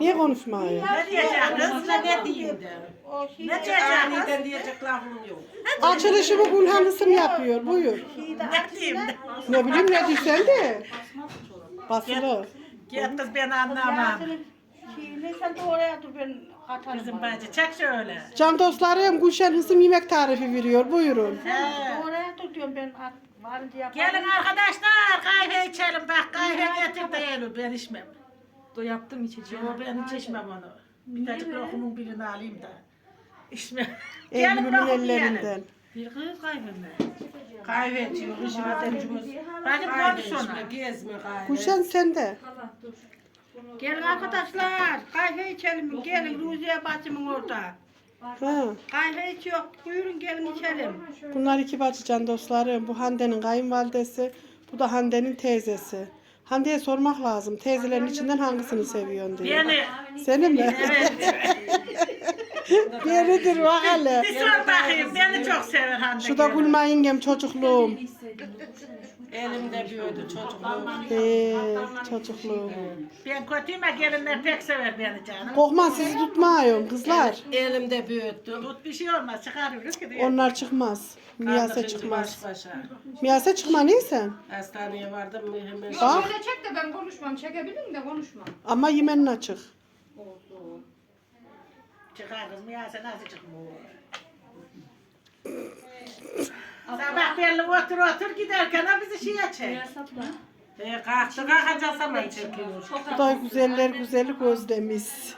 Niye konuşmuyor? Ne diyecek kız? Ne ne diyeyim de. Şey Ne diyecek? Neden diyecek lafım yok. Açılışımı Gülhan Hısım yapıyor. Buyur. Ne diyeyim de. Ne bileyim ne diysen de. Basılı. Gel kız ben anlamam. Şeyini sen de oraya dur ben katarım. Bizim bacı çek şöyle. Can dostlarım Gülşen Hısım yemek tarifi veriyor. Buyurun. He. Oraya dur diyorum ben at- varınca yaparım. Gelin arkadaşlar kahve içelim. Bak kahve getir de yiyelim. Ben içmem. Do yaptım içeceğim. Yo ben hiç içmem onu. Bir tacık lokumun birini alayım da. İçmem. Eylül'ün lokum yiyelim. ellerinden. Bir kız kahve mi? Kahve içiyor. Bacım Kahve konuş ona. gezme kahve. Gülşen sen de. Gelin arkadaşlar kahve içelim. Gelin Ruziye bacımın orada. Ha. Kahve içiyor. Buyurun gelin içelim. Bunlar iki bacı can dostlarım. Bu Hande'nin kayınvalidesi. Bu da Hande'nin teyzesi. Hande'ye sormak lazım. Teyzelerin içinden hangisini seviyorsun diye. Beni. Seni mi? Evet. Biridir bak hele. Bir sor bakayım. Beni çok sever Hande. Şu da Gülma yengem çocukluğum. Elimde büyüdü çocukluğum. Ee, çocukluğum. Ben kötüyüm ama gelinler pek sever beni canım. Korkma sizi tutmayın kızlar. Elimde büyüttüm. Tut bir şey olmaz çıkarıyoruz ki diye. Onlar çıkmaz. Miyase çıkmaz. Baş başa. Miyase çıkma neysen. Hastaneye vardım hemen. Bak Şöyle çek de ben konuşmam. Çekebilirim de konuşmam. ama yemenin açık. Çıkarız mı ya sen nasıl çıkmıyor? Sabah belli otur otur giderken ha bizi şeye çek. E, kalktı kalkacağız hemen çekiyor. Bu da güzeller güzeli Gözdemiz.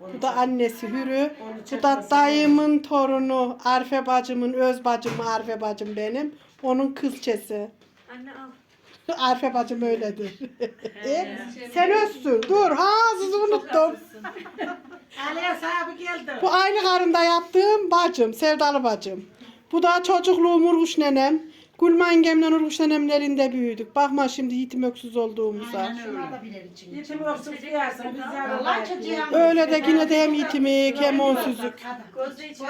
Bu da annesi Hürü. Bu da dayımın torunu Arfe bacımın öz bacım Arfe bacım benim. Onun kızçesi. Anne al. Arfe bacım öyledir. E, Sen özsün. Dur. Ha sizi unuttum. Aliye sahibi geldi. Bu aynı karında yaptığım bacım. Sevdalı bacım. Bu da çocukluğum Urguş nenem. Gülma yengemle Urguş nenemin elinde büyüdük. Bakma şimdi yitim öksüz olduğumuza. Yetim yoksun kıyarsın biz yanına Öyle de yine de hem yitimik hem onsuzluk.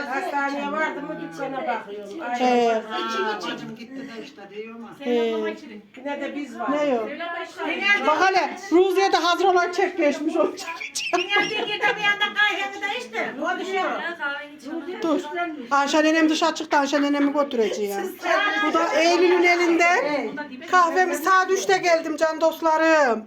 Hastaneye vardım mı dükkana bakıyorum. Ay, He. He. Yine de biz var. Ne yok? Bak hele Ruziye de hazır olan çek geçmiş o çekeceğim. Dünya bir yandan kahveni de işte. Konuşuyor. Dur. Ayşe nenem dışarı çıktı. Ayşe nenemi götüreceğim. Bu da Eylül'ün elinden. Kahvemi saat 3'te geldim can dostlarım.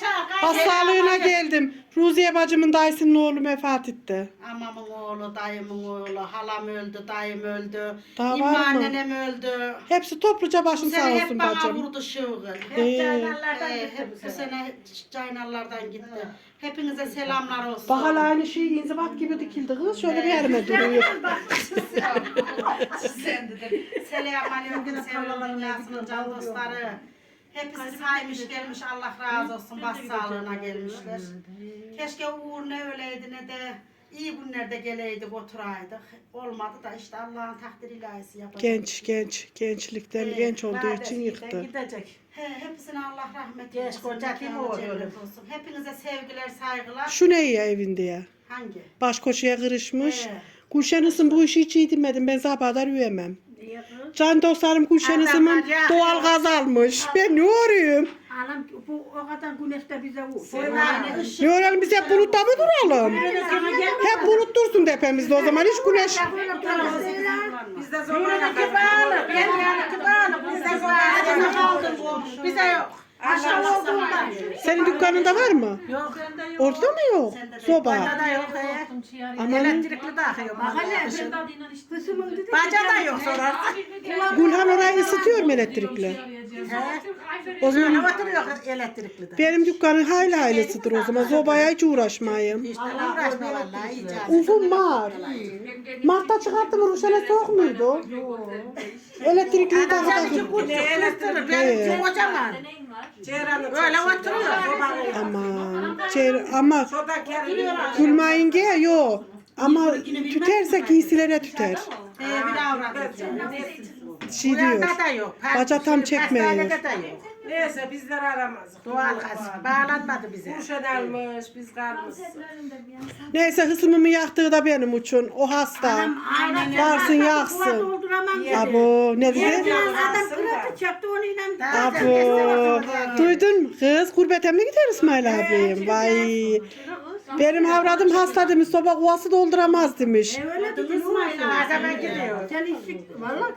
Çağır. Sağlığına geldim. Ruziye bacımın dayısının oğlu vefat etti. Amamın oğlu, dayımın oğlu, halam öldü, dayım öldü. Daha var mı? annenem öldü. Hepsi topluca başın sağ sene hep olsun bana bacım. vurdu şıvgın. Hep, Ee, Ee, hep bu sene caynarlardan gitti. Hepinize selamlar olsun. bak hala aynı şey inzibat gibi dikildi kız. Şöyle bir yerime duruyor. Selam aleyküm sevgilim can dostları. Hepsi saymış gelmiş Allah razı olsun bas sağlığına gelmişler. Keşke Uğur ne öyleydi ne de iyi günlerde geleydik oturaydık. Olmadı da işte Allah'ın takdir ilahisi yapacak. Genç genç. Gençlikten Evet, genç olduğu için yıktı. Gidecek. He, hepsine Allah rahmet Genç eylesin. koca kim mekanı oluyor? cennet olsun. Hepinize sevgiler saygılar. Şu ne ya evinde ya? Hangi? Baş koşuya kırışmış. Evet. Gülşen Isım bu işi hiç iyi demedim. Ben sabahlar üyemem. Can dostlarım Gülşen Adam Isım'ın var ya. doğal gaz almış. Ben ne arıyorum? Anam bu o kadar güneşte bize vur. Ne arayalım biz hep bulutta mı duralım? Hep bulut dursun tepemizde o zaman hiç güneş. Bizde zorla bağlı. Bağlı. Bize bağlı. Bize yok. Aşağı olduğundan. Senin dükkanında var mı? Yok. Orada mı yok? Soba. Bacada yok. he. Aman Elektrikli dahıyor. Kızımın dedi Bacada yok sonra. Gülhan orayı ısıtıyor mu elektrikle? O zaman elektrikli de. benim dükkanım hayli hayli ısıtır o zaman. Sobaya hiç uğraşmayayım. İşte uğraşma vallahi iyice. Uzun var. Mart'ta çıkarttım Ruşen'e soğuk muydu? Elektrikli. Bu ne elektrik? Benim kocaman. Ceyran'ı Böyle oturuyor. Aman. Şey, ama Soda keriliyor. Gülma yenge yok. Ama tüterse giysilere tüter. Ee, bir avrat. Şey diyor. yanda da yok. Baca tam de yok. Neyse bizler aramaz. Doğal gaz bağlanmadı bize. Kurşun almış, biz kalmışız. Neyse hısımımı yaktığı da benim için. O hasta. Varsın yaksın. Abo ne dedi? Adam kıratı çaktı onu inan. Abo. Duydun mu kız? Gurbete mi gider İsmail abim? Vay. Benim avradım hasta demiş. Soba kovası dolduramaz demiş. Öyle dedi İsmail Azam'a gidiyor. Sen işi valla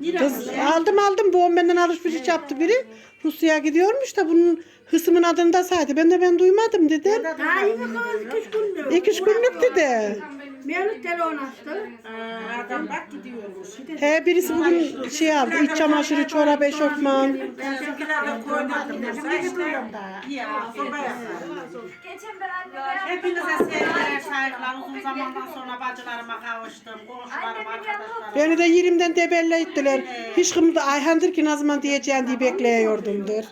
gideceksin. Kız aldım aldım. Bu benden alışveriş yaptı biri. Rusya'ya gidiyormuş da bunun hısımın adını da saydı. Ben de ben duymadım dedim. Daha iyi kız iki üç günlük. İki üç günlük dedi. Mevlüt telefon açtı. Aa, adam bak gidiyormuş. He birisi bugün şey aldı. iç çamaşırı, çorap, eşofman. Bizimkiler de koyduk. Saçlar. Ya, Sobaya. Hepinize sevgiler, saygılar. Uzun zamandan sonra bacılarıma kavuştum. Komşularım, arkadaşlarım. Beni de yerimden debelle ettiler. Hiç kımda Ayhan'dır ki ne zaman diyeceğim diye bekleyiyordumdur.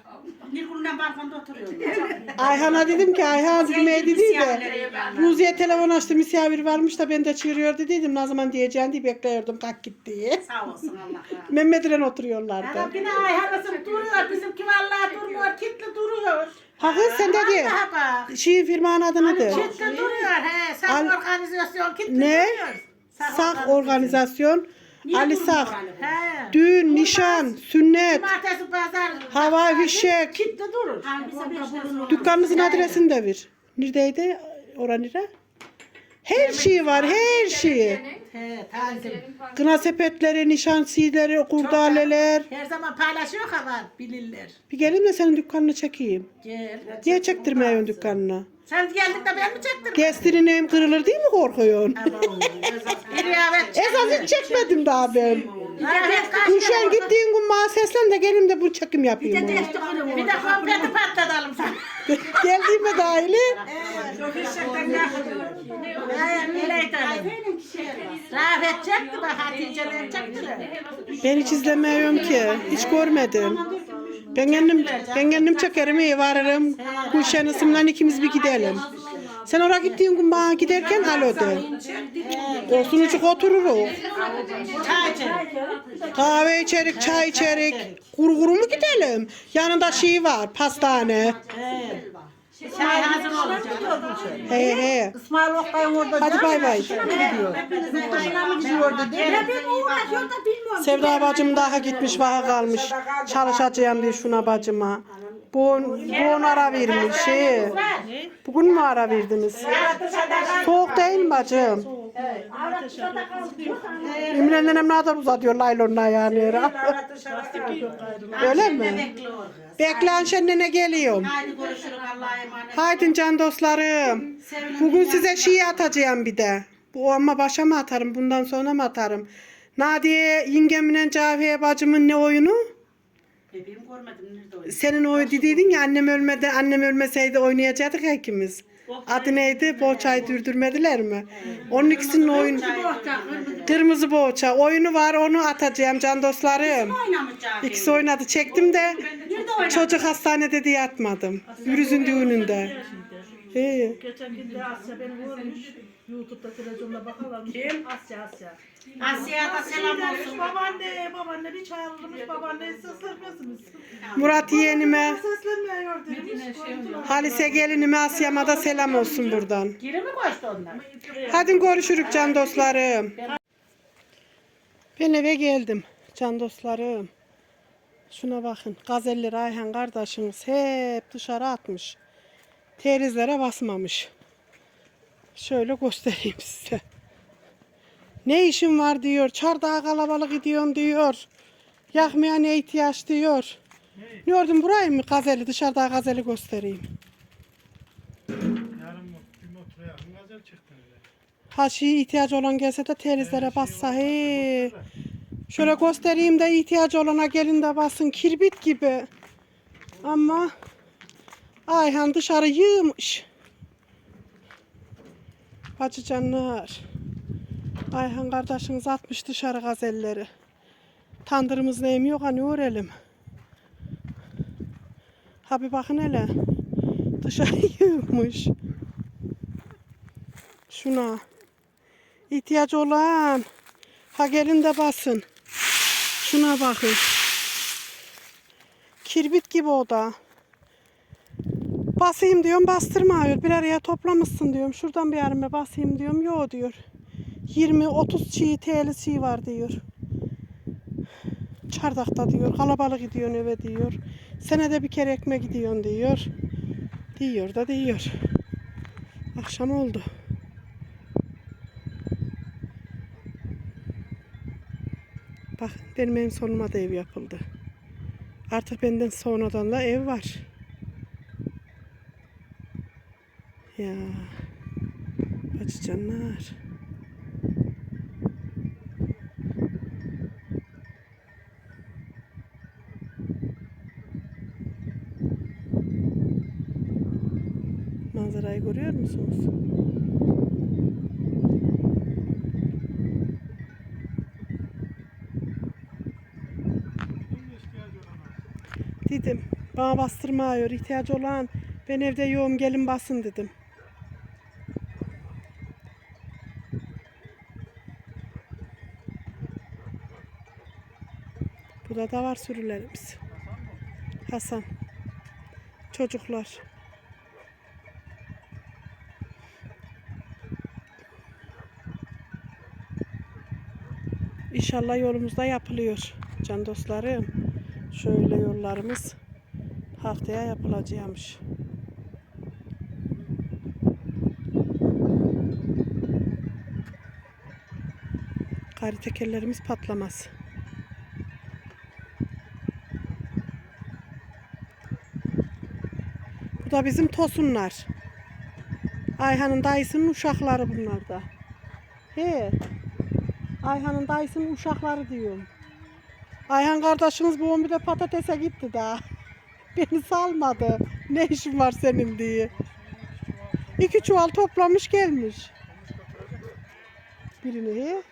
Nilgün'le balkonda oturuyorum. Ayhan'a dedim ki Ayhan dedim ey dedi de Ruziye telefon açtı misafir varmış da ben de çığırıyor dediydim ne zaman diyeceğim diye bekliyordum kalk git diye. Sağ olsun Allah razı olsun. Mehmet'le oturuyorlardı. Adam yine ayhanısın duruyor. Bizimki vallahi durmuyor. Kitli duruyor. Ha kız sen de diye. Vallahi bak. Şiir firmanın adı nedir? Kitli duruyor. He. Sen Al- organizasyon kitli Ne? duruyor. Sak organizasyon. Ali Sak. He. Düğün, nişan, sünnet, Cumartesi pazar. hava fişek. Kitli durur. Dükkanınızın adresini de ver. Neredeydi? Ora nere? Her şey var, her şey. He. Tanzim. Kına sepetleri, nişan sileri, kurdaleler. Her zaman paylaşıyor ama bilirler. Bir geleyim de senin dükkanını çekeyim. Gel. Niye çektirmiyorsun dükkanını? Sen geldin de ben mi çektim? Gestirinin kırılır değil mi korkuyorsun? Bir riyavet. Esas hiç çekmedim daha ben. Gülşen gittiğin gün bana seslen de gelin de bu çekim yapayım. onu. Bir de konfeti patlatalım sana. Geldiğime dahili. Rafet çekti bak Hatice'ler çektiler. Ben hiç izlemiyorum ki. Hiç görmedim. Ben kendim, ben kendim çekerim, iyi varırım. Gülşen isimle ikimiz bir gidelim. Sen oraya gittiğin gün bana giderken alo de. O sunucuk oturur o. Çay. Kahve içerik, çay içerik. Kuru kuru mu gidelim? Yanında şey var, pastane. Çay hazır olacak. He he. İsmail Oktay'ın orada Hadi bay bay. Sevda bacım daha gitmiş vaha kalmış. Çalışacağım diye şuna bacıma. Bu, bu ara vermiş şey. Bugün mü ara verdiniz? Soğuk değil mi bacım? Emre nenem ne kadar uzatıyor laylonun ayağını yere. Öyle mi? Beklen şenlene geliyorum. Haydi görüşürüz Allah'a emanet. Haydi can dostlarım. Bugün size şey atacağım bir de. Bu ama başa mı atarım bundan sonra mı atarım? Nadiye yengemle Cafiye bacımın ne oyunu? Bebeğim görmedim nerede oynuyor? Senin oyu dediydin ya annem ölmedi, annem ölmeseydi oynayacaktık ya ikimiz. Adı neydi? Boğçayı dürdürmediler mi? Onun ikisinin oyunu. Kırmızı boğça. Oyunu var onu atacağım can dostlarım. Oynamayacak. İkisi oynadı. Çektim de çocuk hastanede diye atmadım. Yürüzün düğününde. İyi. Geçen gün de Asya beni görmüş. YouTube'da televizyonda bakarlarmış. Asya Asya. Asya'ya da selam olsun. Babaanne, babaanne bir çağrılmış. Babaanne seslenmezsiniz. Murat yeğenime, Seslenmiyor demiş. Koydular. Halise gelinime, Asya'ma da selam olsun buradan. Geri mi koştu onlar? Hadi görüşürük can dostlarım. Ben eve geldim can dostlarım. Şuna bakın. Gazeller Ayhan kardeşiniz hep dışarı atmış. Terizlere basmamış. Şöyle göstereyim size. Ne işim var diyor. Çardağa kalabalık gidiyorum diyor. Yakmaya ne ihtiyaç diyor. Gördün burayı mı gazeli? Dışarıda gazeli göstereyim. Yarın mı bir motora yakın gazel çıktı öyle. Ha şey ihtiyacı olan gelse de terizlere bassa he. Şöyle göstereyim de ihtiyacı olana gelin de basın kirbit gibi. Ama Ayhan dışarı yığmış. Bacı canlar. Ayhan kardeşiniz atmış dışarı gazelleri. Tandırımız neyim yok hani öğrelim. Ha bir bakın hele. Dışarı yığmış. Şuna. İhtiyacı olan. Ha gelin de basın. Şuna bakın. Kirbit gibi o da. Basayım diyorum bastırmıyor. Bir araya toplamışsın diyorum. Şuradan bir yerime basayım diyorum. Yo diyor. 20-30 çiğ TL çiğ var diyor. Çardakta diyor. Kalabalık gidiyorsun eve diyor. Senede bir kere ekmek gidiyorsun diyor. Diyor da diyor. Akşam oldu. Bak benim en sonuma da ev yapıldı. Artık benden sonradan da ev var. Ya. Bacı canlar. Manzarayı görüyor musunuz? Dedim bana bastırmıyor ihtiyacı olan ben evde yoğum gelin basın dedim. Burada da var sürülerimiz. Hasan. Çocuklar. İnşallah yolumuzda yapılıyor can dostlarım. Şöyle yollarımız haftaya yapılacakmış. Kari tekerlerimiz patlamaz. Bu da bizim tosunlar. Ayhan'ın dayısının uşakları bunlar da. He. Ayhan'ın dayısının uşakları diyorum. Ayhan kardeşiniz bu bir de patatese gitti daha. Beni salmadı. Ne işin var senin diye. İki çuval toplamış gelmiş. Birini.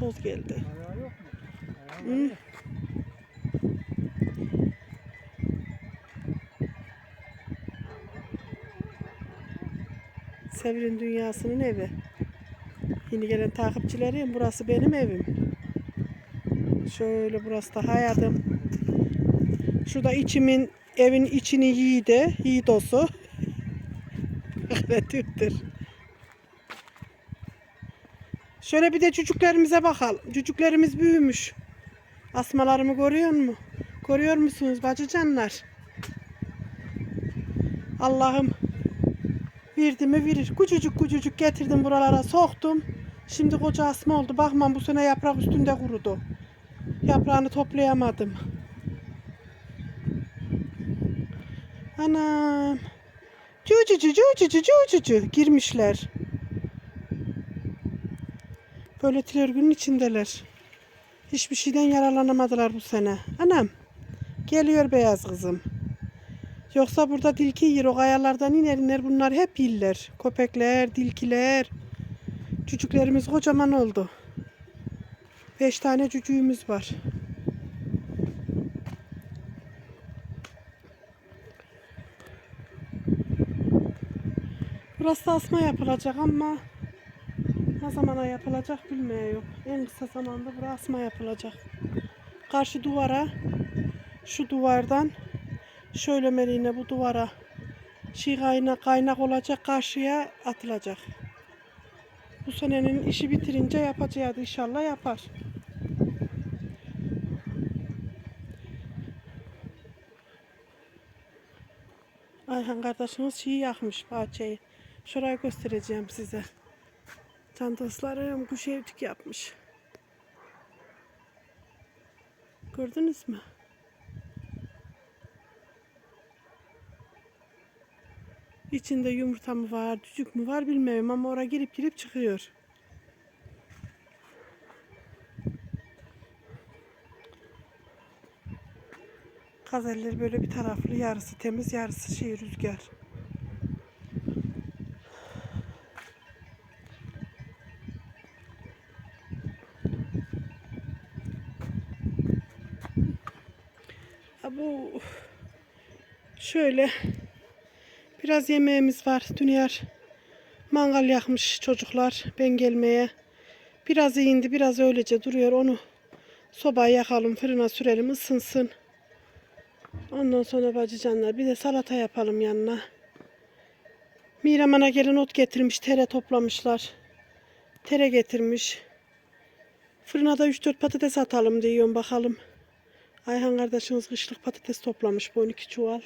Toz geldi. Hı. Sevil'in dünyasının evi. Yeni gelen takipçilerim burası benim evim. Şöyle burası da hayatım. Şurada içimin evin içini yiydi. Yiğidosu. Retüktür. Şöyle bir de çocuklarımıza bakalım. Çocuklarımız büyümüş. Asmalarımı görüyor mu? Görüyor musunuz bacıcanlar? Allah'ım verdi mi verir. Küçücük küçücük getirdim buralara soktum. Şimdi koca asma oldu. Bakmam bu sene yaprak üstünde kurudu. Yaprağını toplayamadım. Anam. Cucucu cucucu cucucu girmişler. Böyle tülörgünün içindeler. Hiçbir şeyden yararlanamadılar bu sene. Anam. Geliyor beyaz kızım. Yoksa burada dilki yer o kayalardan iner iner bunlar hep yiller. Köpekler, dilkiler. Cücüklerimiz kocaman oldu. Beş tane cücüğümüz var. Burası asma yapılacak ama ne zamana yapılacak bilmiyorum. En kısa zamanda burası asma yapılacak. Karşı duvara şu duvardan şöyle meliğine bu duvara şey kaynak, olacak karşıya atılacak. Bu senenin işi bitirince yapacağı inşallah yapar. Ayhan kardeşimiz şeyi yakmış bahçeyi. Şurayı göstereceğim size. Can dostlarım kuş evcik yapmış. Gördünüz mü? İçinde yumurta mı var, cücük mü var bilmiyorum ama oraya girip girip çıkıyor. Gazeller böyle bir taraflı yarısı temiz yarısı şey rüzgar. Bu şöyle Biraz yemeğimiz var. Dünyar Mangal yakmış çocuklar ben gelmeye. Biraz indi biraz öylece duruyor onu sobaya yakalım fırına sürelim ısınsın. Ondan sonra bacıcanlar bir de salata yapalım yanına. Miraman'a gelin ot getirmiş tere toplamışlar. Tere getirmiş. Fırına da 3-4 patates atalım diyorum bakalım. Ayhan kardeşiniz kışlık patates toplamış bu 12 çuval.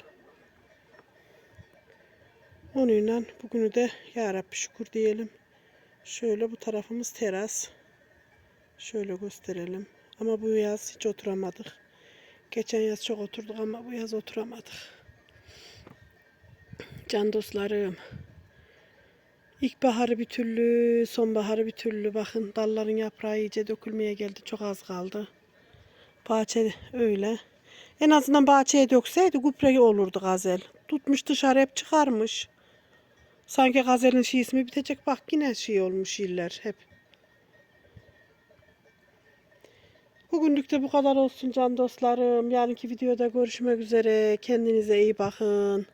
Onunla bugünü de ya Rabbi şükür diyelim. Şöyle bu tarafımız teras. Şöyle gösterelim. Ama bu yaz hiç oturamadık. Geçen yaz çok oturduk ama bu yaz oturamadık. Can dostlarım. İlkbaharı bir türlü, sonbaharı bir türlü. Bakın dalların yaprağı iyice dökülmeye geldi. Çok az kaldı. Bahçe öyle. En azından bahçeye dökseydi gübre olurdu gazel. Tutmuş dışarı hep çıkarmış. Sanki gazelin şey ismi bitecek. Bak yine şey olmuş iller hep. Bugünlük de bu kadar olsun can dostlarım. Yarınki videoda görüşmek üzere. Kendinize iyi bakın.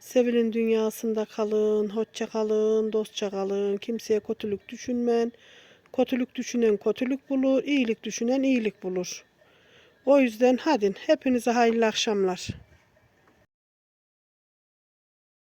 Sevilin dünyasında kalın. Hoşça kalın. Dostça kalın. Kimseye kötülük düşünmen. Kötülük düşünen kötülük bulur. iyilik düşünen iyilik bulur. O yüzden hadi hepinize hayırlı akşamlar.